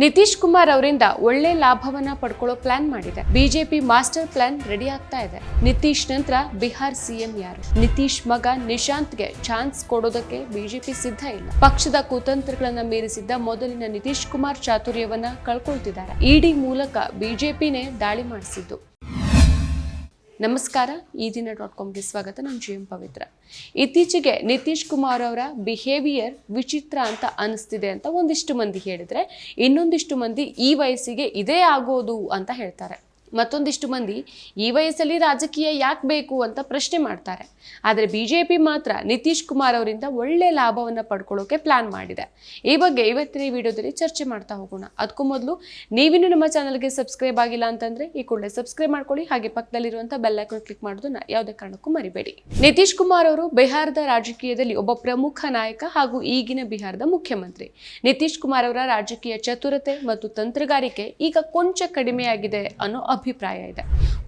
ನಿತೀಶ್ ಕುಮಾರ್ ಅವರಿಂದ ಒಳ್ಳೆ ಲಾಭವನ್ನ ಪಡ್ಕೊಳ್ಳೋ ಪ್ಲಾನ್ ಮಾಡಿದೆ. ಬಿಜೆಪಿ ಮಾಸ್ಟರ್ ಪ್ಲಾನ್ ರೆಡಿ ಆಗ್ತಾ ಇದೆ. ನಿತೀಶ್ ನಂತರ ಬಿಹಾರ್ ಸಿಎಂ ಯಾರು? ನಿತೀಶ್ ಮಗ ನಿಶಾಂತ್ಗೆ ಚಾನ್ಸ್ ಕೊಡೋದಕ್ಕೆ ಬಿಜೆಪಿ ಸಿದ್ಧ ಇಲ್ಲ. ಪಕ್ಷದ ಕುತಂತ್ರಗಳನ್ನ ಮೀರಿಸಿದ್ದ ಮೊದಲಿನ ನಿತೀಶ್ ಕುಮಾರ್ ಚಾತುರ್ಯವನ್ನ ಕಳ್ಕೊಳ್ತಿದ್ದಾರೆ. ಇಡಿ ಮೂಲಕ ಬಿಜೆಪಿನೇ ದಾಳಿ ಮಾಡಿಸಿದ್ದು. ನಮಸ್ಕಾರ. ಈ ದಿನ ಡಾಟ್ ಕಾಮ್ಗೆ ಸ್ವಾಗತ. ನಾನು ಜಿ ಎಂ ಪವಿತ್ರ. ಇತ್ತೀಚೆಗೆ ನಿತೀಶ್ ಕುಮಾರ್ ಅವರ ಬಿಹೇವಿಯರ್ ವಿಚಿತ್ರ ಅಂತ ಅನಿಸ್ತಿದೆ ಅಂತ ಒಂದಿಷ್ಟು ಮಂದಿ ಹೇಳಿದರೆ, ಇನ್ನೊಂದಿಷ್ಟು ಮಂದಿ ಈ ವಯಸ್ಸಿಗೆ ಇದೇ ಆಗೋದು ಅಂತ ಹೇಳ್ತಾರೆ. ಮತ್ತೊಂದಿಷ್ಟು ಮಂದಿ ಈ ವಯಸ್ಸಲ್ಲಿ ರಾಜಕೀಯ ಯಾಕೆ ಬೇಕು ಅಂತ ಪ್ರಶ್ನೆ ಮಾಡ್ತಾರೆ. ಆದರೆ ಬಿಜೆಪಿ ಮಾತ್ರ ನಿತೀಶ್ ಕುಮಾರ್ ಅವರಿಂದ ಒಳ್ಳೆ ಲಾಭವನ್ನು ಪಡ್ಕೊಳ್ಳೋಕೆ ಪ್ಲಾನ್ ಮಾಡಿದೆ. ಈ ಬಗ್ಗೆ ಇವತ್ತಿನ ಈ ವಿಡಿಯೋದಲ್ಲಿ ಚರ್ಚೆ ಮಾಡ್ತಾ ಹೋಗೋಣ. ಅದಕ್ಕೂ ಮೊದಲು ನೀವಿನ್ನೂ ನಮ್ಮ ಚಾನಲ್ಗೆ ಸಬ್ಸ್ಕ್ರೈಬ್ ಆಗಿಲ್ಲ ಅಂತಂದ್ರೆ ಈ ಕೂಡಲೇ ಸಬ್ಸ್ಕ್ರೈಬ್ ಮಾಡ್ಕೊಳ್ಳಿ. ಹಾಗೆ ಪಕ್ಕದಲ್ಲಿರುವಂಥ ಬೆಲ್ಲೈಕನ್ ಕ್ಲಿಕ್ ಮಾಡೋದನ್ನ ಯಾವುದೇ ಕಾರಣಕ್ಕೂ ಮರಿಬೇಡಿ. ನಿತೀಶ್ ಕುಮಾರ್ ಅವರು ಬಿಹಾರದ ರಾಜಕೀಯದಲ್ಲಿ ಒಬ್ಬ ಪ್ರಮುಖ ನಾಯಕ ಹಾಗೂ ಈಗಿನ ಬಿಹಾರದ ಮುಖ್ಯಮಂತ್ರಿ. ನಿತೀಶ್ ಕುಮಾರ್ ಅವರ ರಾಜಕೀಯ ಚತುರತೆ ಮತ್ತು ತಂತ್ರಗಾರಿಕೆ ಈಗ ಕೊಂಚ ಕಡಿಮೆಯಾಗಿದೆ ಅನ್ನೋ ಅಭಿಪ್ರಾಯ ಇದೆ.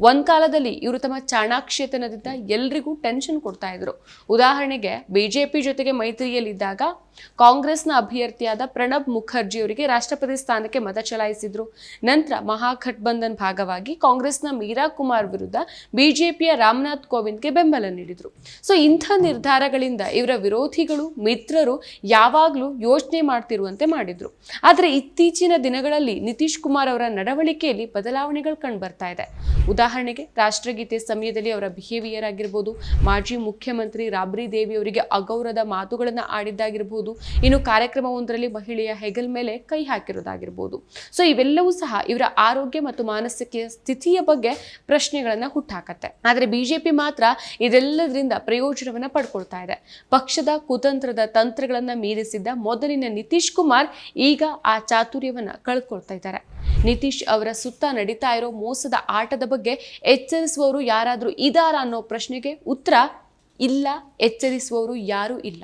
ಒಂದು ಕಾಲದಲ್ಲಿ ಇವರು ತಮ್ಮ ಚಾಣಾಕ್ಷತನದಿಂದ ಎಲ್ರಿಗೂ ಟೆನ್ಷನ್ ಕೊಡ್ತಾ ಇದ್ರು. ಉದಾಹರಣೆಗೆ ಬಿಜೆಪಿ ಜೊತೆಗೆ ಮೈತ್ರಿಯಲ್ಲಿದ್ದಾಗ ಕಾಂಗ್ರೆಸ್ನ ಅಭ್ಯರ್ಥಿಯಾದ ಪ್ರಣಬ್ ಮುಖರ್ಜಿ ಅವರಿಗೆ ರಾಷ್ಟ್ರಪತಿ ಸ್ಥಾನಕ್ಕೆ ಮತ ಚಲಾಯಿಸಿದ್ರು. ನಂತರ ಮಹಾಗಠಬಂಧನ್ ಭಾಗವಾಗಿ ಕಾಂಗ್ರೆಸ್ನ ಮೀರಾ ಕುಮಾರ್ ವಿರುದ್ಧ ಬಿಜೆಪಿಯ ರಾಮನಾಥ್ ಕೋವಿಂದ್ಗೆ ಬೆಂಬಲ ನೀಡಿದ್ರು. ಸೊ ಇಂಥ ನಿರ್ಧಾರಗಳಿಂದ ಇವರ ವಿರೋಧಿಗಳು, ಮಿತ್ರರು ಯಾವಾಗಲೂ ಯೋಚನೆ ಮಾಡ್ತಿರುವಂತೆ ಮಾಡಿದ್ರು. ಆದರೆ ಇತ್ತೀಚಿನ ದಿನಗಳಲ್ಲಿ ನಿತೀಶ್ ಕುಮಾರ್ ಅವರ ನಡವಳಿಕೆಯಲ್ಲಿ ಬದಲಾವಣೆಗಳು ಕಂಡು ಬರ್ತಾ ಇದೆ. ಉದಾಹರಣೆಗೆ, ರಾಷ್ಟ್ರಗೀತೆ ಸಮಯದಲ್ಲಿ ಅವರ ಬಿಹೇವಿಯರ್ ಆಗಿರ್ಬೋದು, ಮಾಜಿ ಮುಖ್ಯಮಂತ್ರಿ ರಾಬ್ರಿ ದೇವಿ ಅವರಿಗೆ ಅಗೌರವದ ಮಾತುಗಳನ್ನು ಆಡಿದ್ದಾಗಿರ್ಬೋದು, ಇನ್ನು ಕಾರ್ಯಕ್ರಮವೊಂದರಲ್ಲಿ ಮಹಿಳೆಯ ಹೆಗಲ್ ಮೇಲೆ ಕೈ ಹಾಕಿರೋದಾಗಿರ್ಬೋದು. ಸೊ ಇವೆಲ್ಲವೂ ಸಹ ಇವರ ಆರೋಗ್ಯ ಮತ್ತು ಮಾನಸಿಕ ಸ್ಥಿತಿಯ ಬಗ್ಗೆ ಪ್ರಶ್ನೆಗಳನ್ನು ಹುಟ್ಟಾಕತ್ತೆ. ಆದರೆ ಬಿಜೆಪಿ ಮಾತ್ರ ಇದೆಲ್ಲದರಿಂದ ಪ್ರಯೋಜನವನ್ನ ಪಡ್ಕೊಳ್ತಾ ಇದೆ. ಪಕ್ಷದ ಕುತಂತ್ರದ ತಂತ್ರಗಳನ್ನ ಮೀರಿಸಿದ್ದ ಮೊದಲಿನ ನಿತೀಶ್ ಕುಮಾರ್ ಈಗ ಆ ಚಾತುರ್ಯವನ್ನ ಕಳ್ಕೊಳ್ತಾ ಇದ್ದಾರೆ. ನಿತೀಶ್ ಅವರ ಸುತ್ತ ನಡೀತಾ ಇರೋ ಮೋಸದ ಆಟದ ಬಗ್ಗೆ ಎಚ್ಚರಿಸುವವರು ಯಾರಾದರೂ ಇದಾರ ಅನ್ನೋ ಪ್ರಶ್ನೆಗೆ ಉತ್ತರ ಇಲ್ಲ, ಎಚ್ಚರಿಸುವವರು ಯಾರೂ ಇಲ್ಲ.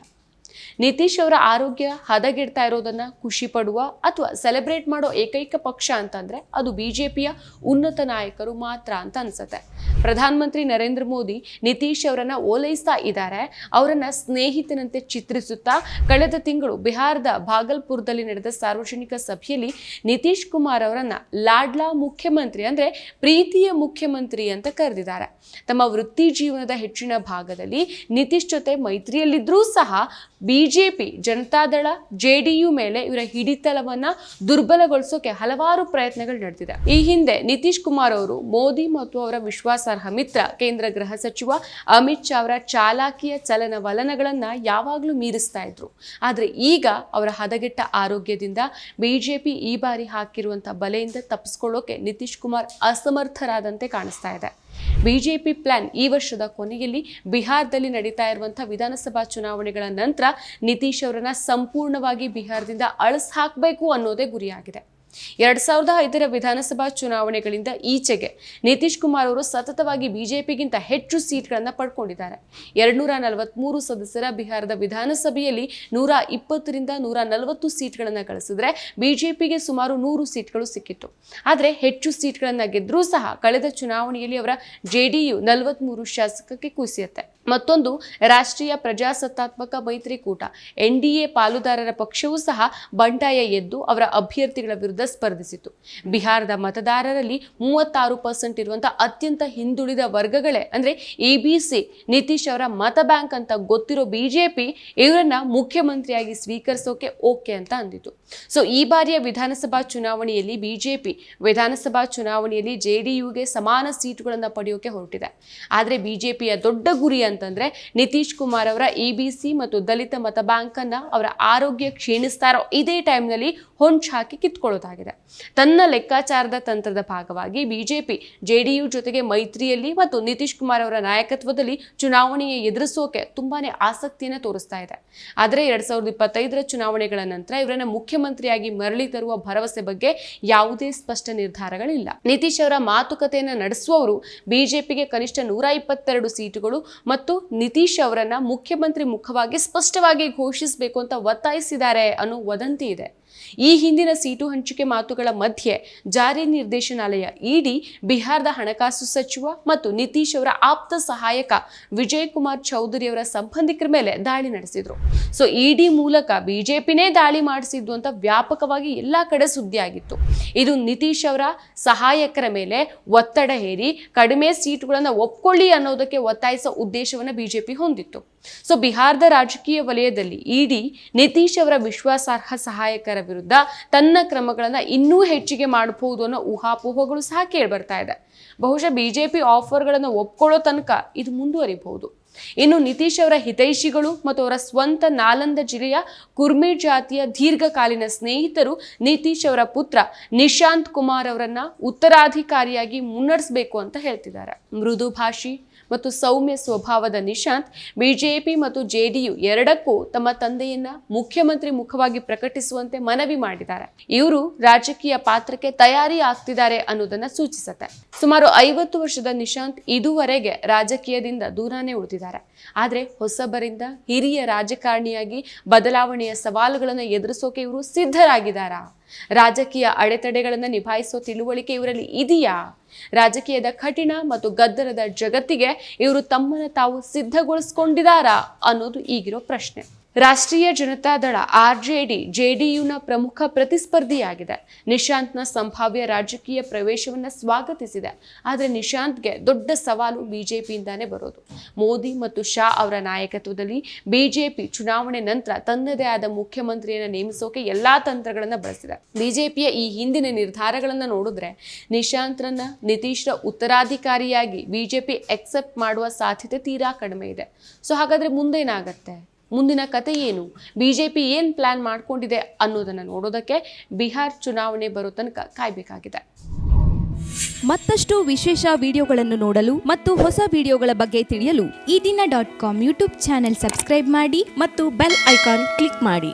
ನಿತೀಶ್ ಅವರ ಆರೋಗ್ಯ ಹದಗೆಡ್ತಾ ಇರೋದನ್ನ ಖುಷಿ ಪಡುವ ಅಥವಾ ಸೆಲೆಬ್ರೇಟ್ ಮಾಡೋ ಏಕೈಕ ಪಕ್ಷ ಅಂತಂದ್ರೆ ಅದು ಬಿಜೆಪಿಯ ಉನ್ನತ ನಾಯಕರು ಮಾತ್ರ ಅಂತ ಅನ್ಸುತ್ತೆ. ಪ್ರಧಾನಮಂತ್ರಿ ನರೇಂದ್ರ ಮೋದಿ ನಿತೀಶ್ ಅವರನ್ನ ಓಲೈಸ್ತಾ ಇದ್ದಾರೆ. ಅವರನ್ನ ಸ್ನೇಹಿತನಂತೆ ಚಿತ್ರಿಸುತ್ತಾ ಕಳೆದ ತಿಂಗಳು ಬಿಹಾರದ ಭಾಗಲ್ಪುರದಲ್ಲಿ ನಡೆದ ಸಾರ್ವಜನಿಕ ಸಭೆಯಲ್ಲಿ ನಿತೀಶ್ ಕುಮಾರ್ ಅವರನ್ನ ಲಾಡ್ಲಾ ಮುಖ್ಯಮಂತ್ರಿ ಅಂದ್ರೆ ಪ್ರೀತಿಯ ಮುಖ್ಯಮಂತ್ರಿ ಅಂತ ಕರೆದಿದ್ದಾರೆ. ತಮ್ಮ ವೃತ್ತಿ ಜೀವನದ ಹೆಚ್ಚಿನ ಭಾಗದಲ್ಲಿ ನಿತೀಶ್ ಜೊತೆ ಮೈತ್ರಿಯಲ್ಲಿದ್ದರೂ ಸಹ ಬಿಜೆಪಿ ಜನತಾದಳ ಜೆಡಿಯು ಮೇಲೆ ಇವರ ಹಿಡಿತಲವನ್ನ ದುರ್ಬಲಗೊಳಿಸೋಕೆ ಹಲವಾರು ಪ್ರಯತ್ನಗಳು ನಡೆದಿದೆ. ಈ ಹಿಂದೆ ನಿತೀಶ್ ಕುಮಾರ್ ಅವರು ಮೋದಿ ಮತ್ತು ಅವರ ವಿಶ್ವಾಸಾರ್ಹ ಮಿತ್ರ ಕೇಂದ್ರ ಗೃಹ ಸಚಿವ ಅಮಿತ್ ಶಾ ಅವರ ಚಾಲಾಕಿಯ ಚಲನವಲನಗಳನ್ನು ಯಾವಾಗಲೂ ಮೀರಿಸ್ತಾ ಇದ್ರು. ಆದರೆ ಈಗ ಅವರ ಹದಗೆಟ್ಟ ಆರೋಗ್ಯದಿಂದ ಬಿಜೆಪಿ ಈ ಬಾರಿ ಹಾಕಿರುವಂಥ ಬಲೆಯಿಂದ ತಪ್ಪಿಸ್ಕೊಳ್ಳೋಕೆ ನಿತೀಶ್ ಕುಮಾರ್ ಅಸಮರ್ಥರಾದಂತೆ ಕಾಣಿಸ್ತಾ ಇದೆ. ಬಿಜೆಪಿ ಪ್ಲಾನ್ ಈ ವರ್ಷದ ಕೊನೆಯಲ್ಲಿ ಬಿಹಾರದಲ್ಲಿ ನಡೀತಾ ಇರುವಂತಹ ವಿಧಾನಸಭಾ ಚುನಾವಣೆಗಳ ನಂತರ ನಿತೀಶ್ ಅವರನ್ನ ಸಂಪೂರ್ಣವಾಗಿ ಬಿಹಾರದಿಂದ ಅಳಸ್ ಹಾಕಬೇಕು ಅನ್ನೋದೇ ಗುರಿಯಾಗಿದೆ. ಎರಡ್ ಸಾವಿರದ ಐದರ ವಿಧಾನಸಭಾ ಚುನಾವಣೆಗಳಿಂದ ಈಚೆಗೆ ನಿತೀಶ್ ಕುಮಾರ್ ಅವರು ಸತತವಾಗಿ ಬಿಜೆಪಿಗಿಂತ ಹೆಚ್ಚು ಸೀಟ್ಗಳನ್ನು ಪಡ್ಕೊಂಡಿದ್ದಾರೆ. ಎರಡ್ನೂರ ನಲವತ್ಮೂರು ಸದಸ್ಯರ ಬಿಹಾರದ ವಿಧಾನಸಭೆಯಲ್ಲಿ ನೂರ ಇಪ್ಪತ್ತರಿಂದ ನೂರ ನಲವತ್ತು ಸೀಟ್ಗಳನ್ನು ಗಳಿಸಿದ್ರೆ ಬಿಜೆಪಿಗೆ ಸುಮಾರು ನೂರು ಸೀಟ್ಗಳು ಸಿಕ್ಕಿತ್ತು. ಆದರೆ ಹೆಚ್ಚು ಸೀಟ್ಗಳನ್ನು ಗೆದ್ದರೂ ಸಹ ಕಳೆದ ಚುನಾವಣೆಯಲ್ಲಿ ಅವರ ಜೆಡಿಯು ನಲವತ್ಮೂರು ಶಾಸಕಕ್ಕೆ ಕುಸಿಯುತ್ತೆ. ಮತ್ತೊಂದು ರಾಷ್ಟ್ರೀಯ ಪ್ರಜಾಸತ್ತಾತ್ಮಕ ಮೈತ್ರಿಕೂಟ. ಎನ್ ಡಿ ಪಾಲುದಾರರ ಪಕ್ಷವೂ ಸಹ ಬಂಡಾಯ ಎದ್ದು ಅವರ ಅಭ್ಯರ್ಥಿಗಳ ವಿರುದ್ಧ ಸ್ಪರ್ಧಿಸಿತು. ಬಿಹಾರದ ಮತದಾರರಲ್ಲಿ ಮೂವತ್ತಾರು ಪರ್ಸೆಂಟ್ ಇರುವಂತಹ ಅತ್ಯಂತ ಹಿಂದುಳಿದ ವರ್ಗಗಳೇ, ಅಂದ್ರೆ ಎ ನಿತೀಶ್ ಅವರ ಮತ ಬ್ಯಾಂಕ್ ಅಂತ ಗೊತ್ತಿರೋ ಬಿಜೆಪಿ ಇವರನ್ನ ಮುಖ್ಯಮಂತ್ರಿಯಾಗಿ ಸ್ವೀಕರಿಸೋಕೆ ಓಕೆ ಅಂತ ಅಂದಿತು. ಸೊ ಈ ಬಾರಿಯ ವಿಧಾನಸಭಾ ಚುನಾವಣೆಯಲ್ಲಿ ಬಿಜೆಪಿ ವಿಧಾನಸಭಾ ಚುನಾವಣೆಯಲ್ಲಿ ಜೆಡಿಯುಗೆ ಸಮಾನ ಸೀಟುಗಳನ್ನು ಪಡೆಯೋಕೆ ಹೊರಟಿದೆ. ಆದರೆ ಬಿಜೆಪಿಯ ದೊಡ್ಡ ಗುರಿ ಅಂತಂದ್ರೆ ನಿತೀಶ್ ಕುಮಾರ್ ಅವರ ಸಿ ಮತ್ತು ದಲಿತ ಮತ ಬ್ಯಾಂಕ್ ಅನ್ನ ಅವರ ಆರೋಗ್ಯ ಕ್ಷೀಣಿಸ್ತಾರೋ ಇದೇ ಟೈಮ್ನಲ್ಲಿ ಹೊಂಚ್ ಹಾಕಿ ಕಿತ್ಕೊಳ್ಳೋದಾಗಿದೆ. ತನ್ನ ಲೆಕ್ಕಾಚಾರದ ತಂತ್ರದ ಭಾಗವಾಗಿ ಬಿಜೆಪಿ, ಜೆಡಿಯು ಜೊತೆಗೆ ಮೈತ್ರಿಯಲ್ಲಿ ಮತ್ತು ನಿತೀಶ್ ಕುಮಾರ್ ಅವರ ನಾಯಕತ್ವದಲ್ಲಿ ಚುನಾವಣೆಯ ಎದುರಿಸೋಕೆ ತುಂಬಾನೇ ಆಸಕ್ತಿಯನ್ನು ತೋರಿಸ್ತಾ ಇದೆ. ಆದರೆ ಎರಡ್ ಸಾವಿರದ ಇಪ್ಪತ್ತೈದರ ಚುನಾವಣೆಗಳ ನಂತರ ಇವರನ್ನ ಮುಖ್ಯಮಂತ್ರಿಯಾಗಿ ಮರಳಿ ತರುವ ಭರವಸೆ ಬಗ್ಗೆ ಯಾವುದೇ ಸ್ಪಷ್ಟ ನಿರ್ಧಾರಗಳಿಲ್ಲ. ನಿತೀಶ್ ಅವರ ಮಾತುಕತೆಯನ್ನು ನಡೆಸುವವರು ಬಿಜೆಪಿಗೆ ಕನಿಷ್ಠ ನೂರ ಇಪ್ಪತ್ತೆರಡು ಸೀಟುಗಳು ಮತ್ತು ನಿತೀಶ್ ಅವರನ್ನ ಮುಖ್ಯಮಂತ್ರಿ ಮುಖವಾಗಿ ಸ್ಪಷ್ಟವಾಗಿ ಘೋಷಿಸಬೇಕು ಅಂತ ಒತ್ತಾಯಿಸಿದ್ದಾರೆ ಅನ್ನೋ ವದಂತಿ ಇದೆ. ಈ ಹಿಂದಿನ ಸೀಟು ಹಂಚಿಕೆ ಮಾತುಗಳ ಮಧ್ಯೆ ಜಾರಿ ನಿರ್ದೇಶನಾಲಯ ಇಡಿ ಬಿಹಾರದ ಹಣಕಾಸು ಸಚಿವ ಮತ್ತು ನಿತೀಶ್ ಅವರ ಆಪ್ತ ಸಹಾಯಕ ವಿಜಯ್ ಕುಮಾರ್ ಚೌಧರಿ ಅವರ ಸಂಬಂಧಿಕರ ಮೇಲೆ ದಾಳಿ ನಡೆಸಿದ್ರು. ಸೊ, ಇಡಿ ಮೂಲಕ ಬಿಜೆಪಿನೇ ದಾಳಿ ಮಾಡಿಸಿದ್ದು ಅಂತ ವ್ಯಾಪಕವಾಗಿ ಎಲ್ಲಾ ಕಡೆ ಸುದ್ದಿ ಆಗಿತ್ತು. ಇದು ನಿತೀಶ್ ಅವರ ಸಹಾಯಕರ ಮೇಲೆ ಒತ್ತಡ ಹೇರಿ ಕಡಿಮೆ ಸೀಟುಗಳನ್ನು ಒಪ್ಕೊಳ್ಳಿ ಅನ್ನೋದಕ್ಕೆ ಒತ್ತಾಯಿಸೋ ಉದ್ದೇಶವನ್ನ ಬಿಜೆಪಿ ಹೊಂದಿತ್ತು. ಸೊ ಬಿಹಾರದ ರಾಜಕೀಯ ವಲಯದಲ್ಲಿ ಇಡಿ ನಿತೀಶ್ ಅವರ ವಿಶ್ವಾಸಾರ್ಹ ಸಹಾಯಕರ ವಿರುದ್ಧ ತನ್ನ ಕ್ರಮಗಳನ್ನು ಇನ್ನೂ ಹೆಚ್ಚಿಗೆ ಮಾಡಬಹುದು ಅನ್ನೋ ಊಹಾಪೋಹಗಳು ಸಹ ಕೇಳ್ಬರ್ತಾ ಇದೆ ಬಹುಶಃ ಬಿಜೆಪಿ ಆಫರ್ಗಳನ್ನು ಒಪ್ಕೊಳ್ಳೋ ತನಕ ಇದು ಮುಂದುವರಿಬಹುದು ಇನ್ನು ನಿತೀಶ್ ಅವರ ಹಿತೈಷಿಗಳು ಮತ್ತು ಅವರ ಸ್ವಂತ ನಾಲಂದ ಜಿಲ್ಲೆಯ ಕುರ್ಮಿ ಜಾತಿಯ ದೀರ್ಘಕಾಲೀನ ಸ್ನೇಹಿತರು ನಿತೀಶ್ ಅವರ ಪುತ್ರ ನಿಶಾಂತ್ ಕುಮಾರ್ ಅವರನ್ನ ಉತ್ತರಾಧಿಕಾರಿಯಾಗಿ ಮುನ್ನಡೆಸಬೇಕು ಅಂತ ಹೇಳ್ತಿದ್ದಾರೆ ಮೃದು ಭಾಷಿ ಮತ್ತು ಸೌಮ್ಯ ಸ್ವಭಾವದ ನಿಶಾಂತ್, ಬಿಜೆಪಿ ಮತ್ತು ಜೆಡಿಯು ಎರಡಕ್ಕೂ ತಮ್ಮ ತಂದೆಯನ್ನ ಮುಖ್ಯಮಂತ್ರಿ ಮುಖವಾಗಿ ಪ್ರಕಟಿಸುವಂತೆ ಮನವಿ ಮಾಡಿದ್ದಾರೆ. ಇವರು ರಾಜಕೀಯ ಪಾತ್ರಕ್ಕೆ ತಯಾರಿ ಆಗ್ತಿದ್ದಾರೆ ಅನ್ನೋದನ್ನ ಸೂಚಿಸುತ್ತೆ. ಸುಮಾರು ಐವತ್ತು ವರ್ಷದ ನಿಶಾಂತ್ ಇದುವರೆಗೆ ರಾಜಕೀಯದಿಂದ ದೂರಾನೇ ಉಳಿದಿದ್ದಾರೆ. ಆದರೆ ಹೊಸಬರಿಂದ ಹಿರಿಯ ರಾಜಕಾರಣಿಯಾಗಿ ಬದಲಾವಣೆಯ ಸವಾಲುಗಳನ್ನು ಎದುರಿಸೋಕೆ ಇವರು ಸಿದ್ಧರಾಗಿದ್ದಾರಾ? ರಾಜಕೀಯ ಅಡೆತಡೆಗಳನ್ನು ನಿಭಾಯಿಸೋ ತಿಳುವಳಿಕೆ ಇವರಲ್ಲಿ ಇದೆಯಾ? ರಾಜಕೀಯದ ಕಠಿಣ ಮತ್ತು ಗದ್ದಲದ ಜಗತ್ತಿಗೆ ಇವರು ತಮ್ಮನ್ನು ತಾವು ಸಿದ್ಧಗೊಳಿಸ್ಕೊಂಡಿದ್ದಾರಾ ಅನ್ನೋದು ಈಗಿರೋ ಪ್ರಶ್ನೆ. Rashtriya Janata Dal R J D ಜೆಡಿಯುನ ಪ್ರಮುಖ ಪ್ರತಿಸ್ಪರ್ಧಿಯಾಗಿದೆ. ನಿಶಾಂತ್ನ ಸಂಭಾವ್ಯ ರಾಜಕೀಯ ಪ್ರವೇಶವನ್ನು ಸ್ವಾಗತಿಸಿದೆ. ಆದರೆ ನಿಶಾಂತ್ಗೆ ದೊಡ್ಡ ಸವಾಲು ಬಿಜೆಪಿಯಿಂದಾನೇ ಬರೋದು. ಮೋದಿ ಮತ್ತು ಶಾ ಅವರ ನಾಯಕತ್ವದಲ್ಲಿ ಬಿಜೆಪಿ ಚುನಾವಣೆ ನಂತರ ತನ್ನದೇ ಆದ ಮುಖ್ಯಮಂತ್ರಿಯನ್ನು ನೇಮಿಸೋಕೆ ಎಲ್ಲಾ ತಂತ್ರಗಳನ್ನು ಬಳಸಿದೆ. ಬಿಜೆಪಿಯ ಈ ಹಿಂದಿನ ನಿರ್ಧಾರಗಳನ್ನು ನೋಡಿದ್ರೆ ನಿಶಾಂತ್ರನ್ನ ನಿತೀಶ್ರ ಉತ್ತರಾಧಿಕಾರಿಯಾಗಿ ಬಿಜೆಪಿ ಎಕ್ಸೆಪ್ಟ್ ಮಾಡುವ ಸಾಧ್ಯತೆ ತೀರಾ ಕಡಿಮೆ ಇದೆ. ಸೊ ಹಾಗಾದ್ರೆ ಮುಂದೇನಾಗತ್ತೆ? ಮುಂದಿನ ಕತೆ ಏನು? ಬಿಜೆಪಿ ಏನು ಪ್ಲಾನ್ ಮಾಡ್ಕೊಂಡಿದೆ ಅನ್ನೋದನ್ನು ನೋಡೋದಕ್ಕೆ ಬಿಹಾರ್ ಚುನಾವಣೆ ಬರೋ ತನಕ ಕಾಯಬೇಕಾಗಿದೆ. ಮತ್ತಷ್ಟು ವಿಶೇಷ ವಿಡಿಯೋಗಳನ್ನು ನೋಡಲು ಮತ್ತು ಹೊಸ ವಿಡಿಯೋಗಳ ಬಗ್ಗೆ ತಿಳಿಯಲು Ee Dina dot com YouTube channel subscribe ಮಾಡಿ ಮತ್ತು ಬೆಲ್ ಐಕಾನ್ ಕ್ಲಿಕ್ ಮಾಡಿ.